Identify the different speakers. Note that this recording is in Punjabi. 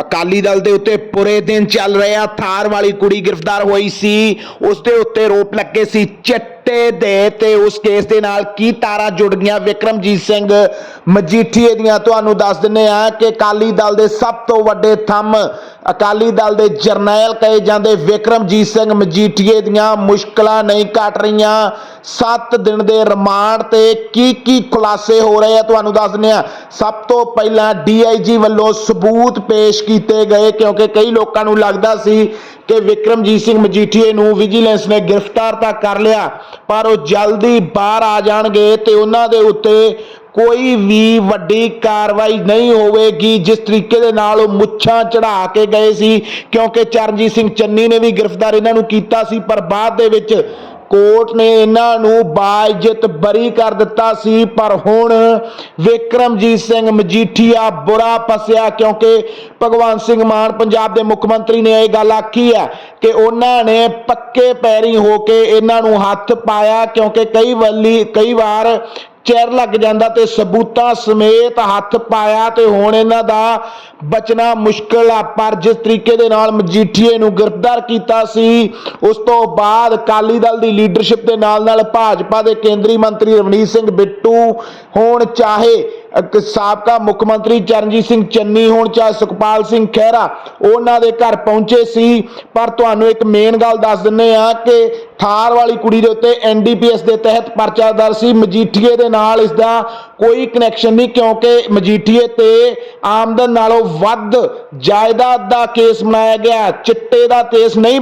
Speaker 1: ਅਕਾਲੀ ਦਲ ਦੇ ਉੱਤੇ ਪੂਰੇ ਦਿਨ ਚੱਲ ਰਿਹਾ ਥਾਰ ਵਾਲੀ ਕੁੜੀ ਗ੍ਰਿਫਤਾਰ ਹੋਈ ਸੀ। ਉਸ ਦੇ ਉੱਤੇ ਰੋਪ ਲੱਗੇ ਸੀ ਚਿੱਟੇ ਦੇ ਤੇ ਉਸ ਕੇਸ ਦੇ ਨਾਲ ਕੀ ਤਾਰਾਂ ਜੁੜ ਗਈਆਂ? ਵਿਕਰਮਜੀਤ ਸਿੰਘ ਮਜੀਠੀਏ ਦੀਆਂ ਤੁਹਾਨੂੰ ਦੱਸ ਦਿੰਨੇ ਆ ਕਿ ਅਕਾਲੀ ਦਲ ਦੇ ਸਭ ਤੋਂ ਵੱਡੇ ਥੰਮ ਅਕਾਲੀ ਦਲ ਦੇ ਜਰਨੈਲ ਕਹੇ ਜਾਂਦੇ, ਵਿਕਰਮਜੀਤ ਸਿੰਘ ਮਜੀਠੀਏ ਦੀਆਂ ਮੁਸ਼ਕਲਾਂ ਨਹੀਂ ਘਟ ਰਹੀਆਂ। 7 ਦਿਨ ਦੇ ਰਿਮਾਂਡ ਤੇ ਕੀ ਕੀ ਖੁਲਾਸੇ ਹੋ ਰਹੇ ਆ ਤੁਹਾਨੂੰ ਦੱਸ ਦਿੰਦੇ ਆ ਸਭ ਤੋਂ ਪਹਿਲਾਂ ਡੀਆਈਜੀ ਵੱਲੋਂ ਸਬੂਤ ਪੇਸ਼ ਕੀਤੇ ਗਏ ਕਿਉਂਕਿ ਕਈ ਲੋਕਾਂ ਨੂੰ ਲੱਗਦਾ ਸੀ ਕਿ ਵਿਕਰਮਜੀਤ ਸਿੰਘ ਮਜੀਠੀਏ ਨੂੰ ਵਿਜੀਲੈਂਸ ਨੇ ਗ੍ਰਿਫਤਾਰ ਤਾਂ ਕਰ ਲਿਆ, ਪਰ ਉਹ ਜਲਦੀ ਬਾਹਰ ਆ ਜਾਣਗੇ ਤੇ ਉਹਨਾਂ ਦੇ ਉੱਤੇ ਕੋਈ ਵੀ ਵੱਡੀ ਕਾਰਵਾਈ ਨਹੀਂ ਹੋਵੇਗੀ। ਜਿਸ ਤਰੀਕੇ ਦੇ ਨਾਲ ਉਹ ਮੁੱਛਾਂ ਚੜਾ ਕੇ ਗਏ ਸੀ, ਕਿਉਂਕਿ ਚਰਨਜੀਤ ਸਿੰਘ ਚੰਨੀ ਨੇ ਵੀ ਗ੍ਰਿਫਤਾਰ ਇਹਨਾਂ ਨੂੰ ਕੀਤਾ ਸੀ, ਪਰ ਬਾਅਦ ਦੇ ਵਿੱਚ ਕੋਰਟ ਨੇ ਇਹਨਾਂ ਨੂੰ ਬਾਇਜ਼ਤ ਬਰੀ ਕਰ ਦਿੱਤਾ ਸੀ। ਪਰ ਹੁਣ ਵਿਕਰਮਜੀਤ ਸਿੰਘ ਮਜੀਠੀਆ ਬੁਰਾ ਪਸਿਆ ਕਿਉਂਕਿ ਭਗਵੰਤ ਸਿੰਘ ਮਾਨ ਪੰਜਾਬ ਦੇ ਮੁੱਖ ਮੰਤਰੀ ਨੇ ਇਹ ਗੱਲ ਆਖੀ ਹੈ ਕਿ ਉਹਨਾਂ ਨੇ ਪੱਕੇ ਪੈਰੀ ਹੋ ਕੇ ਇਹਨਾਂ ਨੂੰ ਹੱਥ ਪਾਇਆ, ਕਿਉਂਕਿ ਕਈ ਵਾਲੀ ਕਈ ਵਾਰ ਚਿਰ ਲੱਗ ਜਾਂਦਾ ਤੇ ਸਬੂਤਾਂ ਸਮੇਤ ਹੱਥ ਪਾਇਆ ਤੇ ਹੁਣ ਇਹਨਾਂ ਦਾ ਬਚਣਾ ਮੁਸ਼ਕਲ ਆ। ਪਰ ਜਿਸ ਤਰੀਕੇ ਦੇ ਨਾਲ ਮਜੀਠੀਏ ਨੂੰ ਗ੍ਰਿਫਤਾਰ ਕੀਤਾ ਸੀ, ਉਸ ਤੋਂ ਬਾਅਦ ਅਕਾਲੀ ਦਲ ਦੀ ਲੀਡਰਸ਼ਿਪ ਦੇ ਨਾਲ ਨਾਲ ਭਾਜਪਾ ਦੇ ਕੇਂਦਰੀ ਮੰਤਰੀ ਰਵਨੀਤ ਸਿੰਘ ਬਿੱਟੂ ਹੋਣ, ਚਾਹੇ ਸਾਬਕਾ ਮੁੱਖ ਮੰਤਰੀ ਚਰਨਜੀਤ ਸਿੰਘ ਚੰਨੀ ਹੋਣ, ਚਾਹੇ ਸੁਖਪਾਲ ਸਿੰਘ ਖਹਿਰਾ, ਉਹਨਾਂ ਦੇ ਘਰ ਪਹੁੰਚੇ ਸੀ। ਪਰ ਤੁਹਾਨੂੰ ਇੱਕ ਮੇਨ ਗੱਲ ਦੱਸ ਦਿੰਨੇ ਆ ਕਿ ਥਾਰ ਵਾਲੀ ਕੁੜੀ ਦੇ ਉੱਤੇ ਐਨਡੀਪੀਐਸ ਦੇ ਤਹਿਤ ਪਰਚਾ ਦਰਜ ਸੀ। ਮਜੀਠੀਏ ਦੇ ਨਾਲ ਇਸ ਦਾ ਕੋਈ ਕਨੈਕਸ਼ਨ ਨਹੀਂ ਕਿਉਂਕਿ ਮਜੀਠੀਏ ਤੇ ਆਮਦਨ ਨਾਲੋਂ ਵੱਧ ਜਾਇਦਾਦ ਦਾ ਕੇਸ ਬਣਾਇਆ ਗਿਆ। ਚਿੱਟੇ ਦਾ ਕੇਸ ਨਹੀਂ